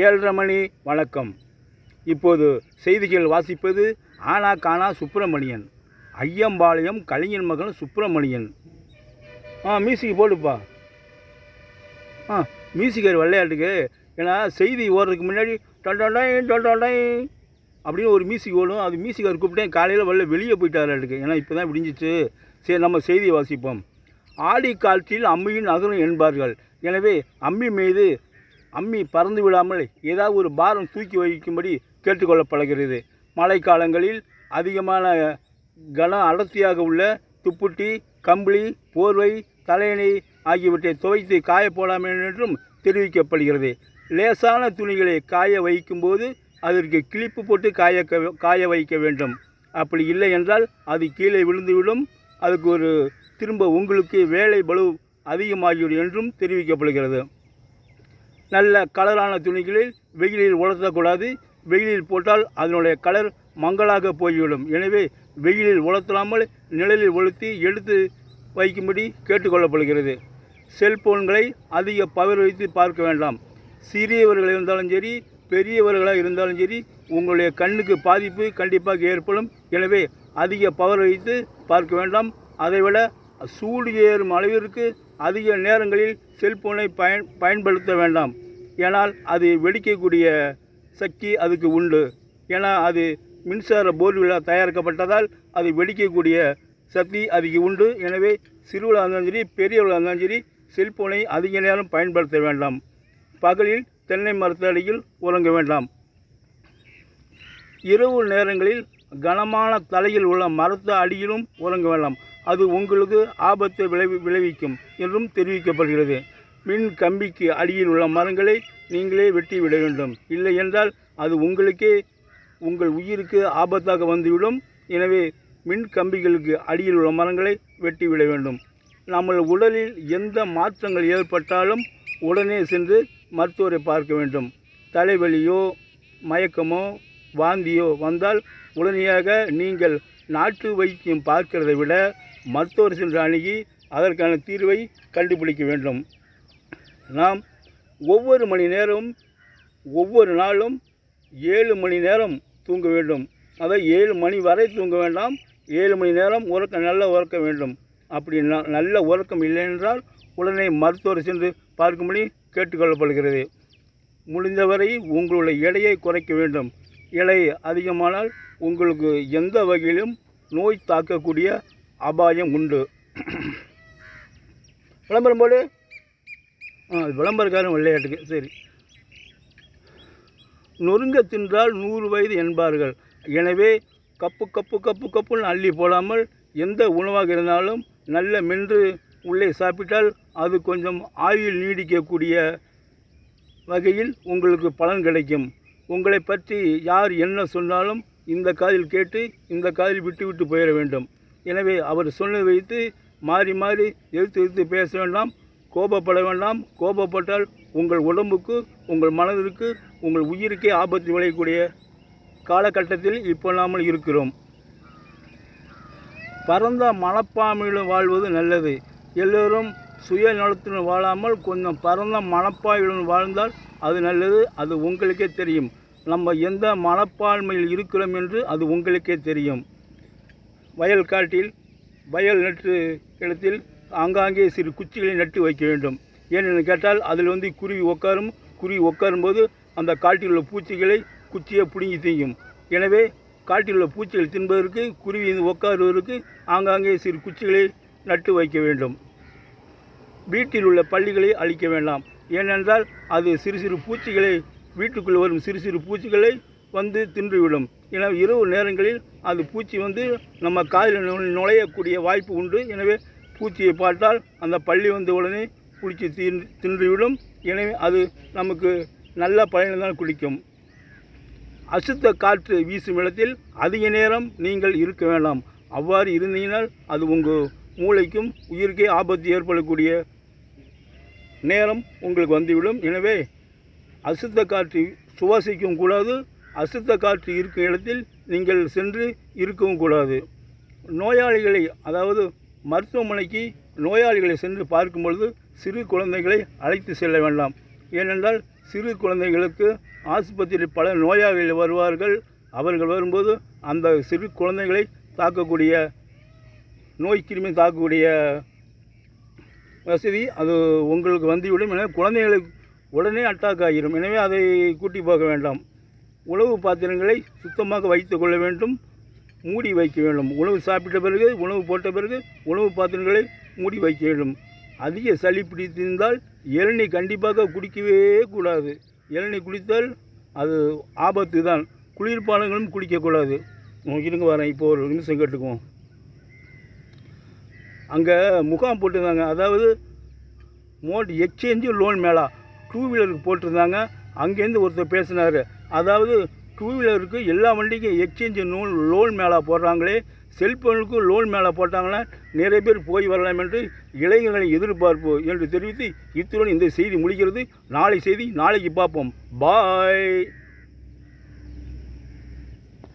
ஏழரை மணி வணக்கம் இப்போது செய்திகள் வாசிப்பது ஆனா கானா சுப்பிரமணியன். ஐயம்பாளையம் கலைஞர் மகன் சுப்பிரமணியன். ஆ மியூசிக் போடுப்பா. ஆ மியூசிக்கர் விளையாட்டுக்கு ஏன்னா செய்தி ஓடுறதுக்கு முன்னாடி டொண்டொண்டை டொண்டொண்டை அப்படின்னு ஒரு மியூசிக் ஓடும். அது மியூசிக்கர் கூப்பிட்டேன் காலையில் வெளில வெளியே போயிட்டாருக்கு ஏன்னா இப்போ தான் விடிஞ்சிச்சு. சரி நம்ம செய்தி வாசிப்போம். ஆடி காலத்தில் அம்மியின் அகரும் என்பார்கள். எனவே அம்மி மீது அம்மி பறந்து விடாமல் ஏதாவது ஒரு பாரம் தூக்கி வைக்கும்படி கேட்டுக்கொள்ளப்படுகிறது. மழைக்காலங்களில் அதிகமான கன அடர்த்தியாக உள்ள துப்புட்டி கம்பளி போர்வை தலையணை ஆகியவற்றை துவைத்து காய போடாமல் என்றும் தெரிவிக்கப்படுகிறது. லேசான துணிகளை காய வைக்கும்போது அதற்கு கிளிப்பு போட்டு காய காய வைக்க வேண்டும். அப்படி இல்லை என்றால் அது கீழே விழுந்துவிடும். அதுக்கு ஒரு திரும்ப உங்களுக்கு வேலை பலு அதிகமாகிவிடும் என்றும் தெரிவிக்கப்படுகிறது. நல்ல கலரான துணிகளில் வெயிலில் உலர்த்தக்கூடாது. வெயிலில் போட்டால் அதனுடைய கலர் மங்கலாக போய்விடும். எனவே வெயிலில் உலர்த்தாமல் நிழலில் உளுத்தி எடுத்து வைக்கும்படி கேட்டுக்கொள்ளப்படுகிறது. செல்போன்களை அதிக பவர் வைத்து பார்க்க வேண்டாம். சிறியவர்கள் இருந்தாலும் சரி பெரியவர்களாக இருந்தாலும் சரி உங்களுடைய கண்ணுக்கு பாதிப்பு கண்டிப்பாக ஏற்படும். எனவே அதிக பவர் வைத்து பார்க்க வேண்டாம். அதைவிட சூடு ஏறும் அளவிற்கு அதிக நேரங்களில் செல்போனை பயன் பயன்படுத்த வேண்டாம். ஏனால் அது வெடிக்கக்கூடிய சக்தி அதுக்கு உண்டு. ஏன்னா அது மின்சார போர்வெல்லாம் தயாரிக்கப்பட்டதால் அது வெடிக்கக்கூடிய சக்தி அதுக்கு உண்டு. எனவே சிறுவளாக இருந்தாலும் சரி பெரியவளாக இருந்தாலும் சரி செல்போனை அதிக நேரம் பயன்படுத்த வேண்டாம். பகலில் தென்னை மரத்தடியில் உறங்க வேண்டாம். இரவு நேரங்களில் கனமான தலையில் உள்ள மரத்து அடியிலும் உறங்க வேண்டாம். அது உங்களுக்கு ஆபத்தை விளைவி விளைவிக்கும் என்றும் தெரிவிக்கப்படுகிறது. மின் கம்பிக்கு அடியில் உள்ள மரங்களை நீங்களே வெட்டி விட வேண்டும். இல்லை என்றால் அது உங்களுக்கே உங்கள் உயிருக்கு ஆபத்தாக வந்துவிடும். எனவே மின் கம்பிகளுக்கு அடியில் உள்ள மரங்களை வெட்டி விட வேண்டும். நம்ம உடலில் எந்த மாற்றங்கள் ஏற்பட்டாலும் உடனே சென்று மருத்துவரை பார்க்க வேண்டும். தலைவலியோ மயக்கமோ வாந்தியோ வந்தால் உடனடியாக நீங்கள் நாட்டு வைத்தியம் பார்க்கிறதை விட மருத்துவர் சென்று அணுகி அதற்கான தீர்வை கண்டுபிடிக்க வேண்டும். நாம் ஒவ்வொரு மணி நேரம் ஒவ்வொரு நாளும் ஏழு மணி நேரம் தூங்க வேண்டும். அதை ஏழு மணி வரை தூங்க வேண்டாம். ஏழு மணி நேரம் உறக்க நல்ல உறக்க வேண்டும். அப்படி ந- நல்ல உறக்கம் இல்லை என்றால் உடனே மருத்துவர் சென்று பார்க்கும்படி கேட்டுக்கொள்ளப்படுகிறது. முடிந்தவரை உங்களுடைய எடையை குறைக்க வேண்டும். எடை அதிகமானால் உங்களுக்கு எந்த வகையிலும் நோய் தாக்கக்கூடிய அபாயம் உண்டு. விளம்பரம் போடு. விளம்பரக்காரன் விளையாட்டுக்கு சரி. நொறுங்க தின்றால் நூறு வயது என்பார்கள். எனவே கப்பு கப்பு கப்பு கப்புன்னு அள்ளி போடாமல் எந்த உணவாக இருந்தாலும் நல்ல மென்று உள்ளே சாப்பிட்டால் அது கொஞ்சம் ஆயுள் நீடிக்கக்கூடிய வகையில் உங்களுக்கு பலன் கிடைக்கும். உங்களை பற்றி யார் என்ன சொன்னாலும் இந்த காதில் கேட்டு இந்த காதில் விட்டு விட்டு போயிட வேண்டும். எனவே அவர் சொன்னதை வைத்து மாறி மாறி எதிர்த்து எதிர்த்து பேச வேண்டாம். கோபப்பட வேண்டாம் கோபப்பட்டால் உங்கள் உடம்புக்கு உங்கள் மனதிற்கு உங்கள் உயிருக்கே ஆபத்து விளையக்கூடிய காலகட்டத்தில் இப்போ நாமல் இருக்கிறோம். பரந்த மனப்பான்மையுடன் வாழ்வது நல்லது. எல்லோரும் சுயநலத்துடன் வாழாமல் கொஞ்சம் பரந்த மனப்பான்மையுடன் வாழ்ந்தால் அது நல்லது அது உங்களுக்கே தெரியும். நம்ம எந்த மனப்பான்மையில் இருக்கிறோம் என்று அது உங்களுக்கே தெரியும். வயல் காட்டில் வயல் நட்டு இடத்தில் ஆங்காங்கே சிறு குச்சிகளை நட்டு வைக்க வேண்டும். ஏனென்று கேட்டால் அதில் வந்து குருவி உட்காரும் குருவி உட்காரும்போது அந்த காட்டில் உள்ள பூச்சிகளை குச்சியை பிடுங்கி திங்கும். எனவே காட்டில் உள்ள பூச்சிகள் தின்பதற்கு குருவி உட்காருவதற்கு ஆங்காங்கே சிறு குச்சிகளை நட்டு வைக்க வேண்டும். வீட்டில் உள்ள பள்ளிகளை அழிக்க வேண்டாம். ஏனென்றால் அது சிறு சிறு பூச்சிகளை வீட்டுக்குள் வரும் சிறு சிறு பூச்சிகளை வந்து தின்றுவிடும். எனவே இரவு நேரங்களில் அது பூச்சி வந்து நம்ம காதில் நுழையக்கூடிய வாய்ப்பு உண்டு. எனவே பூச்சியை பார்த்தால் அந்த பள்ளி வந்த உடனே குடித்து தின் தின்றுவிடும். எனவே அது நமக்கு நல்ல பயனை தான் குடிக்கும் அசுத்த காற்று வீசும் இடத்தில் அதிக நேரம் நீங்கள் இருக்க வேண்டாம். அவ்வாறு இருந்தீங்கனால் அது உங்கள் மூளைக்கும் உயிருக்கே ஆபத்து ஏற்படக்கூடிய நேரம் உங்களுக்கு வந்துவிடும். எனவே அசுத்த காற்று சுவாசிக்கவும் கூடாது. அசுத்த காற்று இருக்கும் இடத்தில் நீங்கள் சென்று இருக்கவும் கூடாது. நோயாளிகளை அதாவது மருத்துவமனைக்கு நோயாளிகளை சென்று பார்க்கும் பொழுது சிறு குழந்தைகளை அழைத்து செல்ல வேண்டாம். ஏனென்றால் சிறு குழந்தைகளுக்கு ஆஸ்பத்திரியில் பல நோயாளிகள் வருவார்கள். அவர்கள் வரும்போது அந்த சிறு குழந்தைகளை தாக்கக்கூடிய நோய் கிருமி தாக்கக்கூடிய வசதி அது உங்களுக்கு வந்துவிடும் எனவே குழந்தைகளுக்கு உடனே அட்டாக் ஆகிரும். எனவே அதை கூட்டி போக வேண்டாம். உணவு பாத்திரங்களை சுத்தமாக வைத்து கொள்ள வேண்டும். மூடி வைக்க வேண்டும். உணவு சாப்பிட்ட பிறகு உணவு போட்ட பிறகு உணவு பாத்திரங்களை மூடி வைக்க வேண்டும். அதிக சளி பிடித்திருந்தால் இளநீ கண்டிப்பாக குடிக்கவே கூடாது. இளநீ குடித்தால் அது ஆபத்து தான். குளிர்பானங்களும் குடிக்கக்கூடாது இருங்க வரேன். இப்போ ஒரு நிமிஷம் கேட்டுக்குவோம். அங்கே முகாம் போட்டிருந்தாங்க. அதாவது மோட் எக்ஸ்சேஞ்சு லோன் மேலா டூ வீலருக்கு போட்டிருந்தாங்க. அங்கேருந்து ஒருத்தர் பேசினார். அதாவது டூ வீலருக்கு எல்லா வண்டிக்கும் எக்ஸ்சேஞ்சு நூல் லோன் மேலே போடுறாங்களே. செல்ஃபோனுக்கு லோன் மேலே போட்டாங்கன்னா நிறைய பேர் போய் வரலாம் என்று இளைஞர்களை எதிர்பார்ப்பு என்று தெரிவித்து இத்துடன் இந்த செய்தி முடிகிறது. நாளை செய்தி நாளைக்கு பார்ப்போம். பாய்